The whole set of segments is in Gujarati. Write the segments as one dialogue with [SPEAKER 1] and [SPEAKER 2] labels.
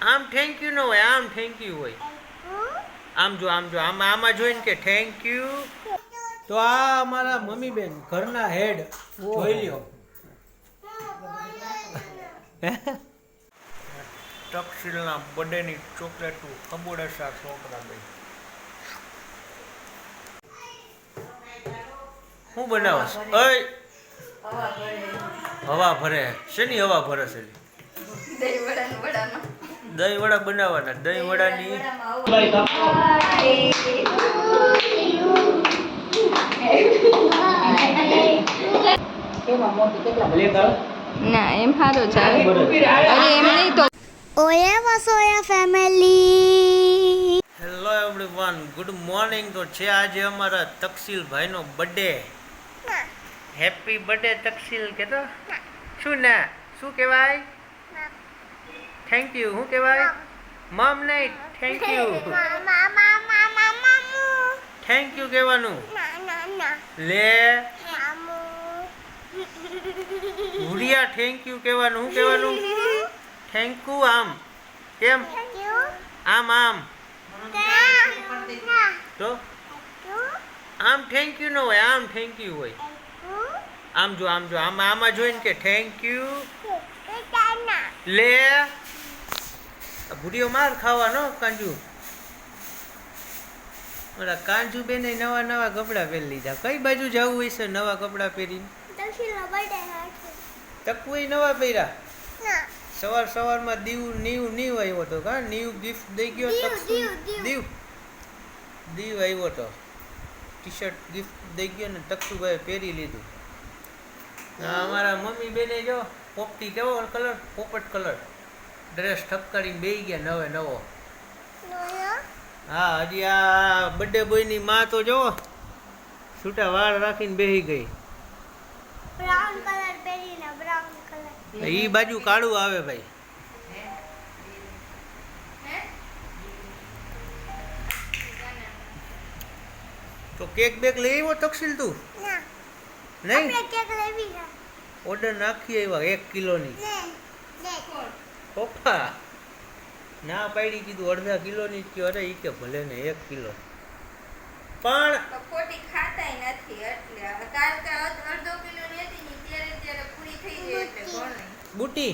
[SPEAKER 1] આમ થેન્ક યુ ન હોય આમ થેન્ક યુ હોય. આમ જો આમ જો આમાં આમાં જોઈને કે થેન્ક યુ તો આ અમારા મમ્મી બેન ઘરના હેડ જોઈ લ્યો. તક્ષિલના બર્થડેની ચોકલેટો શાક છોકરા બે હું બનાવસ અય હવા ભરે. શેની હવા ભરે છે?
[SPEAKER 2] દહીં વડાનું વડામાં.
[SPEAKER 1] દહીં વડા બનાવવાના. દહીં વડાની
[SPEAKER 2] ના એમ સારું ચાલે અરે એમ નહીં તો
[SPEAKER 3] ઓયા Vasoya family
[SPEAKER 1] hello everyone good morning તો છે આજે અમારા તકસીલ ભાઈનો બર્થડે હેપી બર્થડે તકસીલ કે તો શું ના? શું કહેવાય? થેન્ક યુ શું કહેવાય મમ નહીં થેન્ક યુ થેન્ક યુ કહેવાનું લે ભૂરિયા થેન્ક યુ કહેવાનું શું કહેવાનું થેન્ક યુ આમ કેમ આમ આમ તો આમ થેન્ક યુ ન હોય આમ થેન્ક યુ હોય આમ જો આમ જો આમાં આમાં જોઈને કે થેન્ક યુ લે ભૂરીઓ માર ખાવાનો કાંજુ. ઓલા કાંજુ બેને નવા નવા કપડાં પહેરી લીધા. કઈ બાજુ જવું હોય છે નવા કપડાં પહેરીને? તકવું નવા પહેર્યા? સવાર સવારમાં દીવ નીવ નીવ આવ્યો હતો કા? નીવ ગિફ્ટ દઈ ગયો
[SPEAKER 3] દીવ, દીવ,
[SPEAKER 1] આવ્યો હતો ટી શર્ટ ગિફ્ટ દઈ ગયો ને તકસુભાઈ પહેરી લીધું. અમારા મમ્મી બેને જો પોપટી કેવો કલર પોપટ કલર ડ્રેસ ઠપકારીને બેહી ગયા નવે નવો. હા હજી આ બર્થડે બોયની માં તો જો છૂટા વાળ રાખીને બેહી ગઈ.
[SPEAKER 3] બ્રાઉન કલર પહેરીને બ્રાઉન કલર
[SPEAKER 1] ઈ બાજુ કાળું આવે ભાઈ. તો કેક બેક લઈ આવ્યો તકસીલ તું? નહીં? ઓર્ડર નાખી આવ્યા એક કિલોની. પપ્પા ના પાડી કીધું અડધા કિલોની જ કયો અરે એ કે ભલે ને એક કિલો. પણ
[SPEAKER 2] ખોટી ખાતાય નથી એટલે કાલ કે અડધો કિલો ની ત્યારે ત્યારે પૂરી થઈ ગઈ એટલે ઘણી
[SPEAKER 1] બુટી?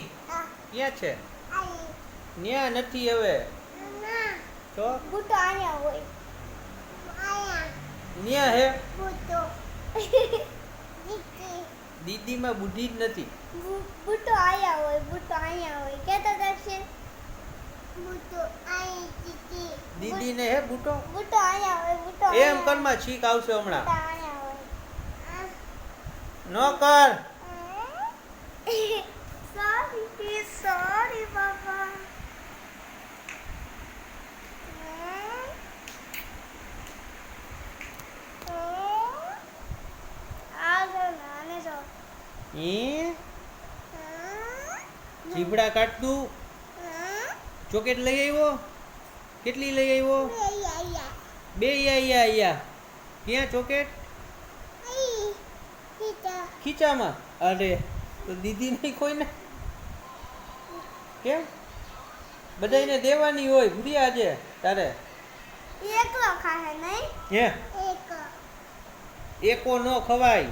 [SPEAKER 1] ક્યાં છે? ન્યા નથી હવે. તો?
[SPEAKER 3] બુટો આયા હોય. આયા
[SPEAKER 1] ન્યા હે?
[SPEAKER 3] બુટો.
[SPEAKER 1] દીદીમાં બુઢી જ નથી.
[SPEAKER 3] બુટો આયા હોય બુટો આયા હોય. કેતો દર્શન? બુટો આઈ દીદી.
[SPEAKER 1] દીદીને હે બુટો
[SPEAKER 3] બુટો આયા હોય બુટો
[SPEAKER 1] એમ કરમાં છીક આવશે હમણાં. ન કર.
[SPEAKER 3] sorry sorry બાબા આને જો
[SPEAKER 1] ઈ? ચીબડા કાઢતું ચોકેટ લઈ આવ્યો? કેટલી લઈ આવ્યો? બે આયા આયા. ક્યાં ચોકેટ? ખીચામાં. અરે તો દીદી નહીં કોઈને કેમ? બધાને દેવાની હોય ભૂરી આજે તારે?
[SPEAKER 3] એકલો ખાહે નહીં.
[SPEAKER 1] હે?
[SPEAKER 3] એક
[SPEAKER 1] એકો નો ખવાય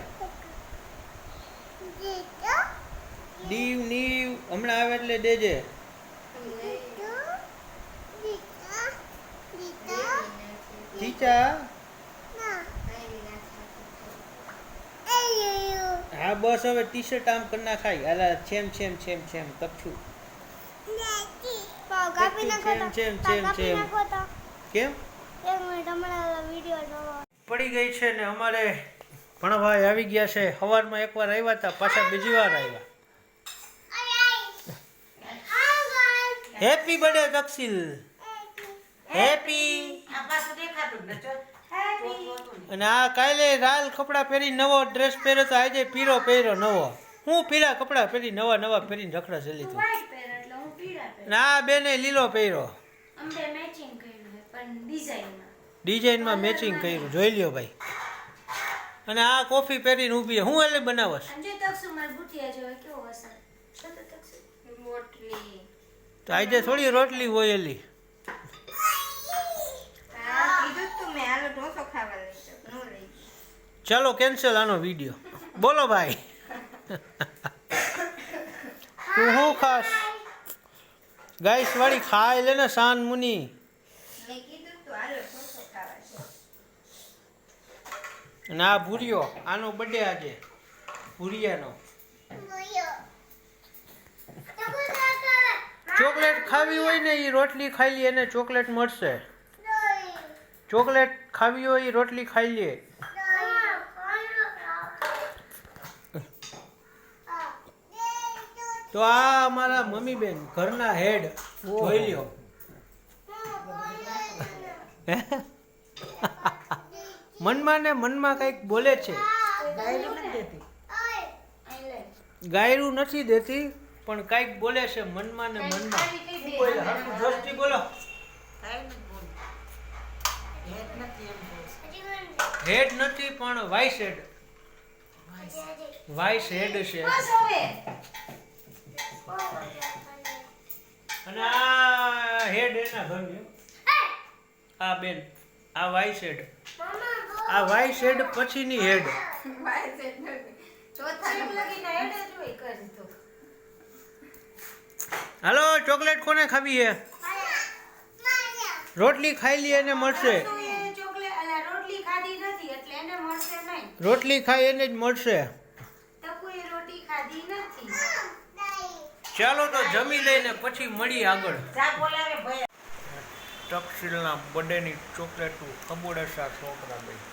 [SPEAKER 3] જીતો
[SPEAKER 1] દીવ નીવ હમણાં આવે એટલે દેજે
[SPEAKER 3] એયું
[SPEAKER 1] હા બસ હવે ટી શર્ટ આમ કરી નાખાય. અલા છેમ છેમ છેમ છેમ કચ્છું
[SPEAKER 3] પાવ કાપી નાખો તો.
[SPEAKER 1] ચેમ, ચેમ,
[SPEAKER 3] પાવ
[SPEAKER 1] ચેમ,
[SPEAKER 3] કાપી
[SPEAKER 1] ચેમ.
[SPEAKER 3] નાખો તો.
[SPEAKER 1] કેમ? પડી ગઈ છે ને અમારે ભણભાઈ આવી ગયા છે. સવારમાં એકવાર આવ્યા હતા પાછા બીજી વાર આવ્યા હેપી બર્થડે દક્ષિલ હેપી અને આ કાલે લાલ કપડાં પહેરી નવો ડ્રેસ પહેર્યો તો આજે પીરો પહેર્યો નવો. હું પીળા કપડાં પહેરી નવા નવા પહેરીને રખડા છે તું. અને આ બેને લીલો પહેર્યો. ડિઝાઇનમાં મેચિંગ કર્યું. જોઈ લ્યો ભાઈ. અને આ કોફી પહેરીને ઊભી હું એટલે બનાવશ?
[SPEAKER 2] મોટલી
[SPEAKER 1] તો આજે થોડી રોટલી હોય એલી. ચાલો કેન્સલ આનો વીડિયો. બોલો ભાઈ. તું શું ખાસ ગાઈસ વાળી ખાઈ લે ને શાન મુનિ. ના ભૂરિયો આનો બર્થડે આજે ભૂરિયાનો. ચોકલેટ ખાવી હોય ને એ રોટલી ખાઈ લે એને ચોકલેટ મળશે. ચોકલેટ ખાવી હોય એ રોટલી ખાઈ લે. તો આ અમારા મમ્મી બેન ઘરના હેડ. જોઈ લ્યો. મનમાં ને મનમાં કંઈક બોલે છે. ગાયરું નથી દેતી? પણ કંઈક બોલે છે મનમાં ને મનમાં.
[SPEAKER 2] દે.
[SPEAKER 1] બોલે, હરખું જોરથી બોલો. હેડ નથી પણ વાઇસ હેડ વાઇસ હેડ છે. અને આ હેડ એના ઘરની આ બેન આ વાઇસ હેડ આ વાઇસ હેડ પછીની હેડ.
[SPEAKER 2] ચોથા લગીને હેડ જ હોય કરી તો.
[SPEAKER 1] હાલો, ચોકલેટ કોને ખાવી છે રોટલી ખાઈ લઈએ એને મળશે.
[SPEAKER 2] ચોકલેટ રોટલી
[SPEAKER 1] ખાઈ એને જ મળશે. ચાલો તો જમી લઈને પછી મળી આગળ. તક્ષિલના બર્થડેની ચોકલેટનું કબોડસા છોકરા ભાઈ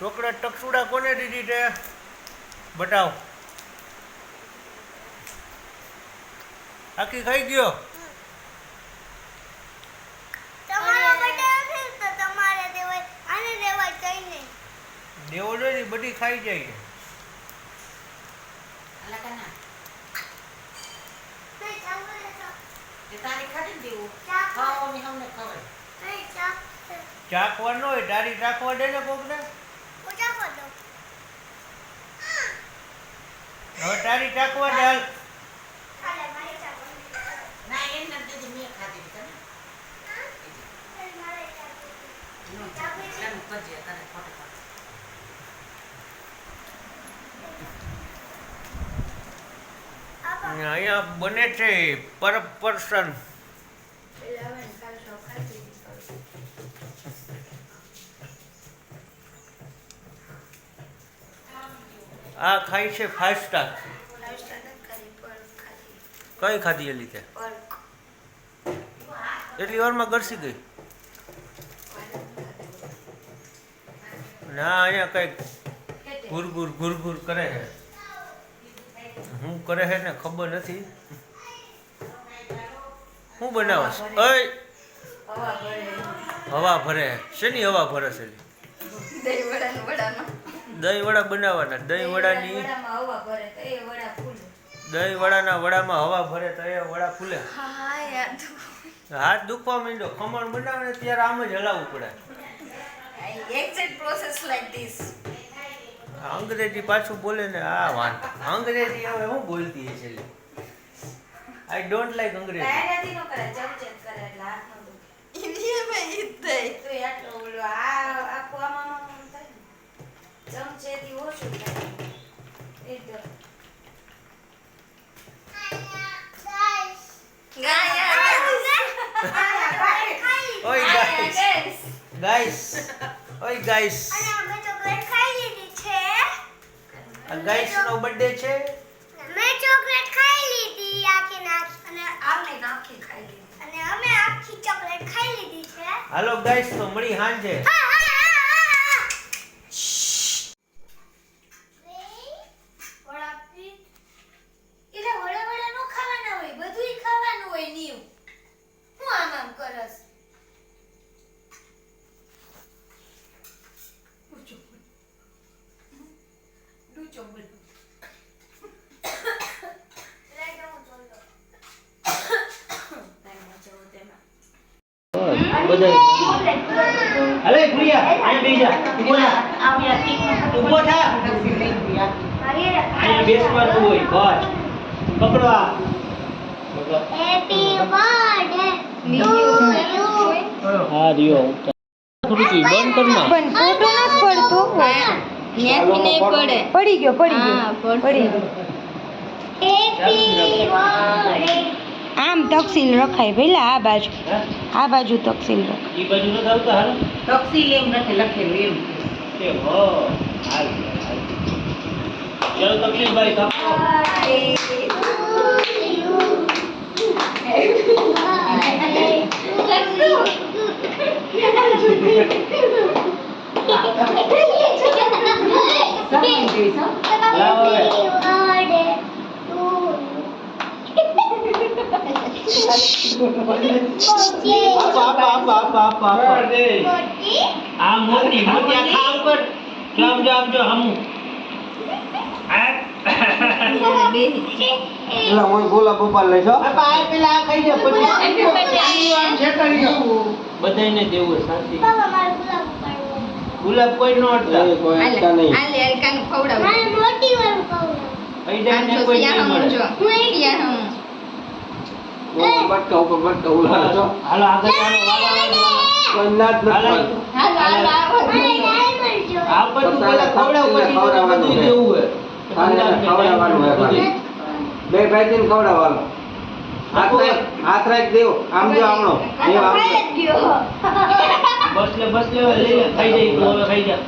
[SPEAKER 1] ચોકલેટ ટકસુડા કોને દીધી છે? બતાવ. આખી ખાઈ ગયો? દેવો જોઈએ ને બધી ખાઈ જાય.
[SPEAKER 3] નહીં, ચાકુ લેતો. નહીં, ચાકુ.
[SPEAKER 1] ચાખવા ન હોય તારી ચાકવા દે ને
[SPEAKER 3] કોક ને
[SPEAKER 1] હવે તારી ચાકવા દે હાલ
[SPEAKER 3] હાલે, મારી ચાકુ. મારે ચાકુ. ચાકુ. આપો.
[SPEAKER 1] અહીંયા બને છે પર પર્સન. આ ખાય છે ફાઈવ સ્ટાર. કઈ ખાધી એ લીધે. એટલી વારમાં ગરસી ગઈ. ના અહીંયા કંઈક?
[SPEAKER 2] ગુરગુર
[SPEAKER 1] ઘુરઘુર કરે છે. હું કરે છે ને ખબર નથી. હું બનાવસ ઓય
[SPEAKER 2] હવા ભરે.
[SPEAKER 1] શેની હવા ભરે છે?
[SPEAKER 2] દહીં
[SPEAKER 1] વડા બનાવવાના. દહીં વડાની. દહીં વડાના વડામાં હવા ભરે તો એ વડા ફૂલે.
[SPEAKER 2] હા યાર
[SPEAKER 1] હાથ દુખવા માંડ્યો ખમણ બનાવે ને ત્યારે આમ જ હલાવવું પડે
[SPEAKER 2] process like this.
[SPEAKER 1] અંગ્રેજી પાછું બોલે ને આ વાત અંગ્રેજી હવે હું બોલતી છે આઈ ડોન્ટ લાઈક અંગ્રેજી
[SPEAKER 2] ડાયરાથી નો કરે, ચમચે જ કરે એટલે હાથ નો દુખે. તોય આટલો ઓલો આ આખું આમાં આમ આમ થાય ને. ચમચેથી ઓછું થાય. એકદમ.
[SPEAKER 3] Guys.
[SPEAKER 2] ગાયા,
[SPEAKER 1] ઓય ગાઈસ
[SPEAKER 2] guys.
[SPEAKER 1] ગાઈસ ઓય ગાઈસ
[SPEAKER 3] અને અમે ચોકલેટ ખાઈ લીધી છે.
[SPEAKER 1] આ ગાઈસ નો બર્થડે છે?
[SPEAKER 3] મે ચોકલેટ ખાઈ લીધી આખી નાખ.
[SPEAKER 2] અને આમને નાખી ખાઈ લીધી.
[SPEAKER 3] અને અમે આખી ચોકલેટ ખાઈ લીધી છે.
[SPEAKER 1] હાલો ગાઈસ તો મળી હાંજે.
[SPEAKER 3] હા, હા. વડાપી.
[SPEAKER 2] એટલે વડા વડા નો ખાવાના હોય બધુંય ખાવાનું હોય નીવ હું આમ આમ કરસ ડૂચો બોલ
[SPEAKER 3] લઈ જાઉં બોલો.
[SPEAKER 1] અલે પ્રિયા અહીંયા બેસી જા ઊભો થા ઊભો થા. અહીંયા બેસવાનું હોય બસ. પકડો આ.
[SPEAKER 3] હેપી બર્થડે
[SPEAKER 1] હા રહ્યો. ખુરશી બંધ કર ના.
[SPEAKER 2] પણ ફોટો નથી પડતો ત્યાંથી નહીં પડે. પડી. ગયો પડી ગયો પડી ગયો.
[SPEAKER 3] હેપી બર્થડે
[SPEAKER 2] આમ તકસીલ રખાય પેલા આ બાજુ. આ બાજુ તકસીલ રખાય.
[SPEAKER 1] બાજુ
[SPEAKER 4] તકસીલ એમ નથી લખેલું એમ.
[SPEAKER 1] ચાલો આપો આપો આપો આપો આપો. આ ખા ઉપર. જો આમ જો હમું આ
[SPEAKER 5] પેલા હું ગોલા ગોપાલ લઈશ હો.
[SPEAKER 1] પેલા આ ખાઈ પછી આમ છેતરીઓ. બધાયને દેવું શાંતિ ગુલાબ કોઈ નો અડતા
[SPEAKER 5] કોઈ અડતા નહીં.
[SPEAKER 2] હાલે હલકાનું ખવડાવું
[SPEAKER 3] મોટી વાળું કહું
[SPEAKER 1] પૈડાને કોઈ નહીં મળે
[SPEAKER 2] જો સિયાહમ
[SPEAKER 5] ઓલો બટકા ઉપર બટકા ઉલાળો
[SPEAKER 1] હાલો આગળ ચાલો વાળો વાળો
[SPEAKER 5] કોઈ ના નથી
[SPEAKER 1] હાલો
[SPEAKER 2] હાલો હાલો આવો
[SPEAKER 1] ભાઈ બધું પછી બધું દેવું હોય.
[SPEAKER 5] ખવડાવવાનું હોય. બે. હાથ રાખ- આમ જો આમણો.
[SPEAKER 1] બસ લે બસ લે લઈ લે ખાઈ જાય તું હવે ખાઈ જા.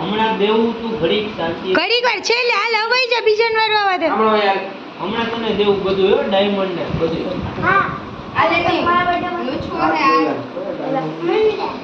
[SPEAKER 1] હમણાં દેવું તું ઘડીક શાંતિ.
[SPEAKER 2] ઘડીક વાર છેલ્લે હાલ હવાઈ જા બીજા વાર વાવા દે.
[SPEAKER 5] યાર.
[SPEAKER 1] હમણાં તને દેવું બધું હો ડાયમંડ ને બધું.
[SPEAKER 2] નહીં આ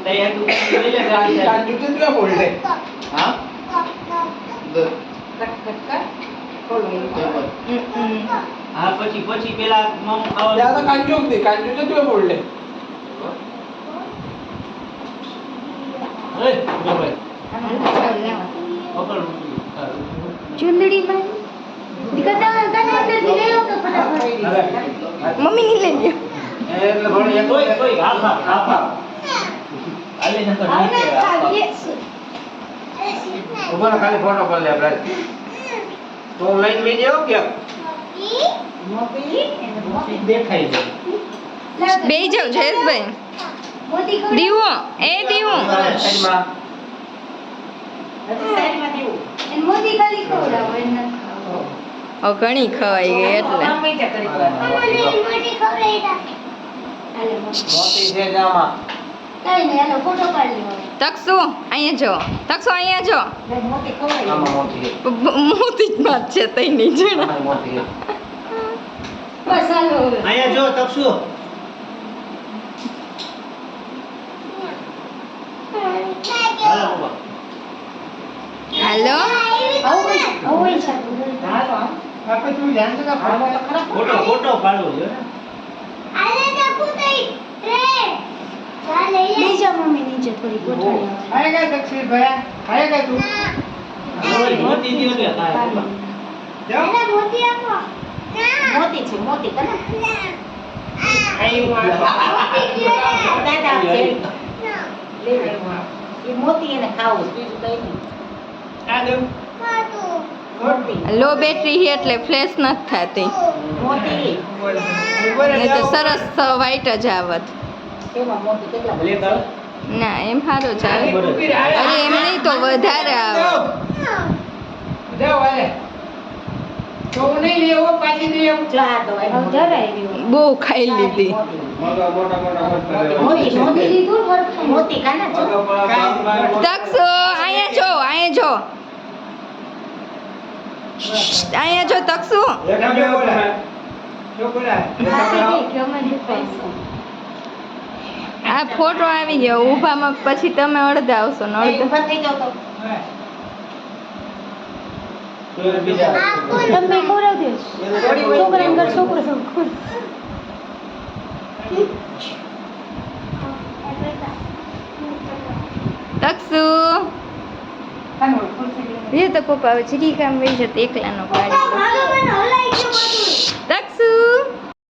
[SPEAKER 4] લો.
[SPEAKER 1] લે
[SPEAKER 4] કટ કટ
[SPEAKER 1] હા પછી પછી પેલા મમ ખાવા
[SPEAKER 5] કાંજુ કાંજુ તો તું લે.
[SPEAKER 2] ચુંદડી માં મમ્મી ની લઈ
[SPEAKER 5] એટલે ભણી એક
[SPEAKER 1] હાફ આલે નકર નીચે.
[SPEAKER 5] ઊભો ખાલી ફોટો પાડી લે આપણે. તો લઈને લઈ જાઉં કે
[SPEAKER 4] મોટી મોટી.
[SPEAKER 1] દેખાય છે
[SPEAKER 2] બે જાવ જયેશભાઈ દીવો એ દીવો ઘણી ખવાઈ ગઈ એટલે
[SPEAKER 4] ગમે તે કરી દો.
[SPEAKER 5] મોતી છે જ આમાં.
[SPEAKER 2] તકસુ અહીંયા જો. તકસુ અહીંયા જો.
[SPEAKER 5] મોતી
[SPEAKER 2] જ વાત છે તઈ નહીં જણા
[SPEAKER 1] અહીંયા જો તકસુ. હાલો. ફોટો ફોટો પાડવો છે
[SPEAKER 2] મમ્મી નીચે થોડી.
[SPEAKER 4] લઈ લેવું. એ મોતી એને ખાવું બીજું કઈ નહીં.
[SPEAKER 1] આ દેવું
[SPEAKER 4] મોતી.
[SPEAKER 2] લો બેટરી એટલે ફ્લેશ નથી થતી. નહીં તો સરસ વ્હાઈટ જ આવત. ના એમ સારો
[SPEAKER 1] ચાલે
[SPEAKER 2] અરે એમ નહીં તો વધારે આવે. બહુ ખાઈ લીધી. તકસો અહીંયા જો અહીંયા જો. અહીંયા જો તકસુ આ ફોટો આવી ગયો ઊભામાં પછી તમે અડધા આવશો ને અડધા.
[SPEAKER 4] થઈ તો.
[SPEAKER 3] આ કોણ
[SPEAKER 6] તમે છોકરાને ઘર છોકરો
[SPEAKER 2] તકસુ. એ તો પપ્પા હવે જીરી કામ વહી જતો એકલાનો પાડી
[SPEAKER 3] મારો